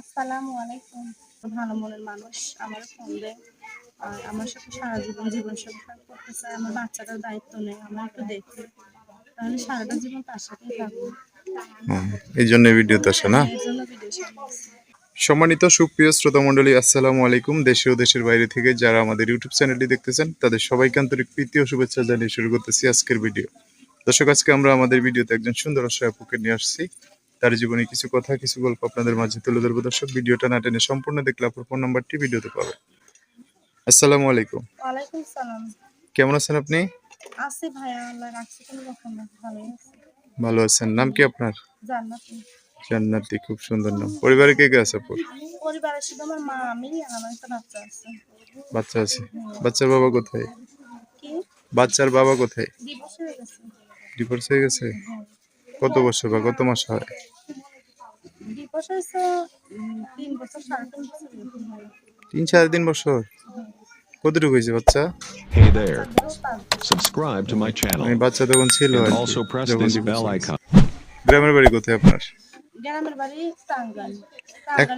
আসসালামু আলাইকুম। ভালো মনের মানুষ আমার ফোন দেয় আর আমার সাথে সারা জীবন জীবন সংসার করতে চায় আমার বাচ্চাটার দায়িত্ব নেই আমার একটু দেখে। তাহলে সারাটা জীবন তার সাথেই থাকব। এই জন্য ভিডিওতে আসে না? এর জন্য ভিডিও সামনে সম্মানিত সুপ্রিয় শ্রোতা মণ্ডলী আসসালামু আলাইকুম। দেশে ও দেশের বাইরে থেকে যারা আমাদের ইউটিউব চ্যানেলটি দেখতেছেন তাদের সবাইকে আন্তরিক প্রীতি ও শুভেচ্ছা জানিয়ে শুরু করতেছি আজকের ভিডিও দর্শক আজকে আমরা আমাদের ভিডিওতে একজন সুন্দর অসহায় আপুকে নিয়ে আসছি। তার জীবনে কিছু কথা কিছু গল্প আপনাদের মাঝে তুলে ধরবো। দর্শক ভিডিওটা না টেনে সম্পূর্ণ দেখলে আপনার ফোন নাম্বারটি ভিডিওতে পাবেন। আসসালামু আলাইকুম। ওয়ালাইকুম সালাম। কেমন আছেন আপনি? আছে আল্লাহ রাখছি কোনো রকম না ভালোই আছে। ভালো আছেন। নাম কি আপনার? জান্নাতি। জান্নাতি খুব সুন্দর নাম। পরিবারে কে কে আছে আপুর পরিবারে শুধু আমার মা আমি আর আমার একটা বাচ্চা আছে। বাচ্চা আছে। বাচ্চার বাবা কোথায়? কি? বাচ্চার বাবা কোথায়? দিবস হয়ে গেছে। ডিভোর্স হয়ে গেছে? কত বছর বা কত মাস হয়? তিন বছর সাড়ে তিন বছর কতটুকু হয়েছে বাচ্চা? Hey there, subscribe to my মানে বাচ্চা তখন ছিল আর কি, also press যখন this divorce bell হয়েছে। icon. গ্রামের বাড়ি কোথায় আপনার? গ্রামের বাড়ি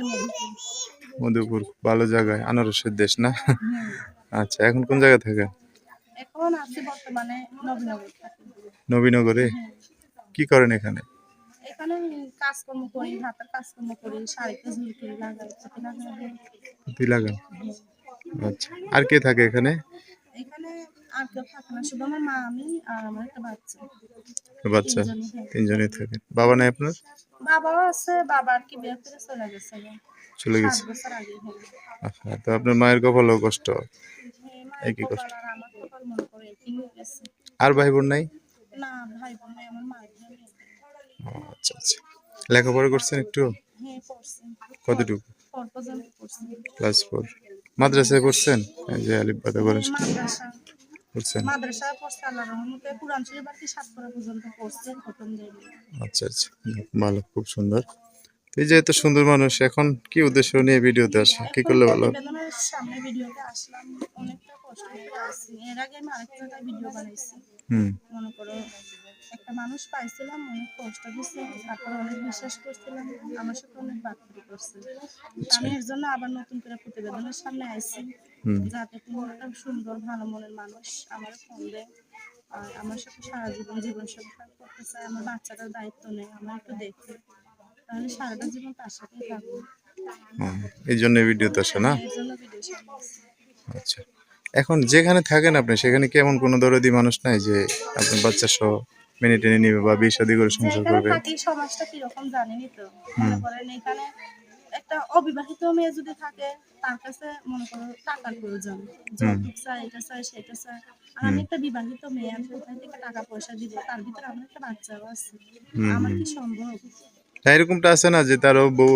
মধুপুর। মধুপুর ভালো জায়গায় আনারসের দেশ না? আচ্ছা এখন কোন জায়গায় থাকেন এখন আছি বর্তমানে নবীনগর। থাকি নবীনগরে কি করেন এখানে? এখানে কাজকর্ম করি হাতের কাজকর্ম করি শাড়িতে ঝুল লাগাই তুই লাগান? আচ্ছা আর কে থাকে এখানে? এখানে আর কেউ থাকে না শুধু আমার মা আমি আর আমার একটা বাচ্চা। বাচ্চা তিনজনই। থাকে। বাবা নাই আপনার? বাবাও আছে বাবা আর কি বিয়ে করে চলে গেছে। চলে আচ্ছা তো আপনার মায়ের কপালও কষ্ট। হ্যাঁ, একই কষ্ট। আর আমার কপাল করে একই গেছে। আর ভাই বোন নাই? আচ্ছা আচ্ছা। লেখাপড়া করছেন একটু? কতটুকু? ক্লাস ফোর মাদ্রাসায় এই যে আলিফ করেন আচ্ছা আচ্ছা। ভালো, খুব সুন্দর। এই যে এত সুন্দর মানুষ, এখন কি উদ্দেশ্য নিয়ে ভিডিওতে আসে? কি করলে ভালো সামনে ভিডিওতে আসলাম, অনেকটা কষ্ট করে আসছি। এর আগে আমি আরেকটা ভিডিও বানাইছি। মনে করো একটা মানুষ পাইছিলাম অনেক কষ্ট তারপর অনেক বিশ্বাস করছিলাম আমার সাথে অনেক করছে। আমি এর জন্য আবার নতুন করে প্রতিবেদনের সামনে আইছি যাতে একটা সুন্দর ভালো মনের মানুষ আমার ফোন দেয় আর আমার সাথে সারা জীবন জীবন সংসার করতে চায় আমার বাচ্চাটার দায়িত্ব আমার একটু দেখে। তাহলে সারাটা জীবন তার সাথেই থাকব। এই জন্য ভিডিওতে আসে না? ভিডিও আচ্ছা। এখন যেখানে থাকেন আপনি সেখানে কেমন কোনো দরদি মানুষ নাই যে আপনার বাচ্চা সহ মেনে টেনে নিবে বা বিয়ে শাদী করে সংসার করবে? সমাজটা কীরকম জানেনই তো। মনে করেন এখানে একটা অবিবাহিত মেয়ে যদি থাকে তার কাছে মনে করো টাকার প্রয়োজন। যৌতুক চাই এটা চাই সেটা চাই। আর আমি একটা বিবাহিত মেয়ে আমি কোথায় থেকে টাকা পয়সা দিব? তার ভিতরে আমার একটা বাচ্চাও আছে। আমার কি সম্ভব? না, এরকমটা আছে না যে তারও বউ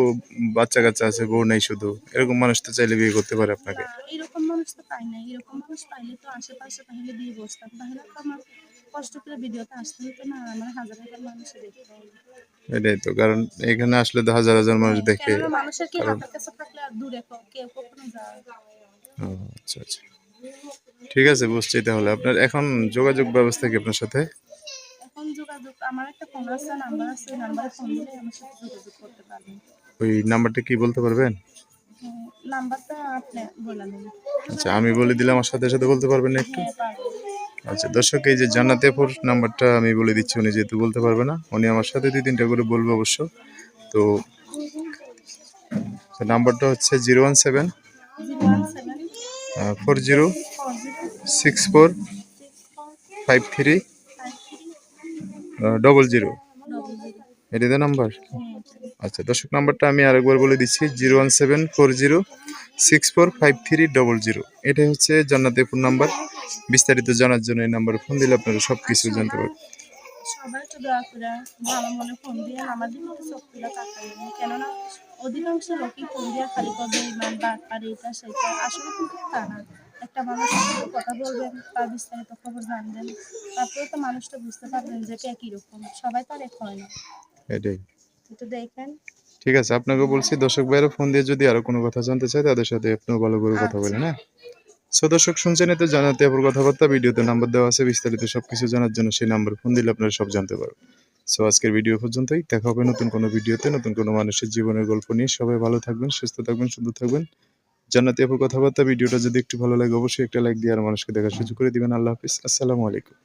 বাচ্চা কাচ্চা আছে বউ নেই শুধু। এরকম মানুষ তো চাইলে বিয়ে করতে পারে আপনাকে। এরকম মানুষ তো পাই না এরকম মানুষ পাইলে তো আশেপাশে তাহলে দিয়ে বসতাম। তাহলে তো আমার কষ্ট করে ভিডিওতে আসতে হতো না আমার হাজার হাজার মানুষে দেখতে এটাই তো কারণ এখানে আসলে তো হাজার হাজার মানুষ দেখে। কেননা মানুষের কি হাতের কাছে থাকলে আর দূরে কেউ কখনো যায়। আচ্ছা আচ্ছা। ঠিক আছে বুঝছি তাহলে। আপনার এখন যোগাযোগ ব্যবস্থা কি আপনার সাথে? যোগাযোগ আমার একটা ফোন আছে নাম্বার আছে নাম্বারে ফোন দিলে আমার সাথে যোগাযোগ করতে পারবেন ওই নাম্বারটা কি বলতে পারবেন? হ্যাঁ, নাম্বারটা আপনি বলে দিন। আচ্ছা আমি বলে দিলে আমার সাথে সাথে বলতে পারবেন একটু? হ্যাঁ আচ্ছা দর্শক এই যে জান্নাতেপুর নাম্বারটা আমি বলে দিচ্ছি উনি যেহেতু বলতে পারবে না উনি আমার সাথে দুই তিনটা করে বলবে অবশ্য। তো নাম্বারটা হচ্ছে zero one seven four zero six four five three double zero double zero তো নাম্বার আচ্ছা দর্শক নাম্বারটা আমি আরেকবার বলে দিচ্ছি zero one seven four zero six four five three double zero এটাই হচ্ছে জান্নাতেপুর নাম্বার বিস্তারিত জানার জন্য এই নাম্বারে ফোন দিলে আপনারা সব কিছু জানতে পারবেন। সবাই একটু দয়া করে মনে ফোন দিয়ে তুলে তাকাই কেননা, অধিকাংশ লোকই ফোন দিয়ে খালি ইমান আসলে কিন্তু তা না। একটা মানুষের সাথে কথা বলবেন তার বিস্তারিত খবর জানবেন। তারপরে তো মানুষটা বুঝতে পারবেন যে কে কীরকম। সবাই তো আর এক হয় না। এটাই। একটু দেখেন। ঠিক আছে আপনাকে বলছি দর্শক ভাইয়েরা ফোন দিয়ে যদি আরও কোনো কথা জানতে চায় তাদের সাথে আপনিও ভালো করে কথা বলেন হ্যাঁ? সো দর্শক শুনছেন তো জানাতে আপনার কথাবার্তা ভিডিওতে নাম্বার দেওয়া আছে বিস্তারিত সবকিছু জানার জন্য সেই নাম্বার ফোন দিলে আপনারা সব জানতে পারবেন। সো আজকের ভিডিও পর্যন্তই। দেখা হবে নতুন কোনো ভিডিওতে নতুন কোনো মানুষের জীবনের গল্প নিয়ে। সবাই ভালো থাকবেন সুস্থ থাকবেন সুন্দর থাকবেন। জান্নাতি আপুর কথাবার্তা, ভিডিওটা যদি একটু ভালো লাগে, অবশ্যই একটা লাইক দিয়ে আর মানুষকে দেখার সুযোগ করে দিবেন। আল্লাহ হাফিজ। আসসালামু আলাইকুম।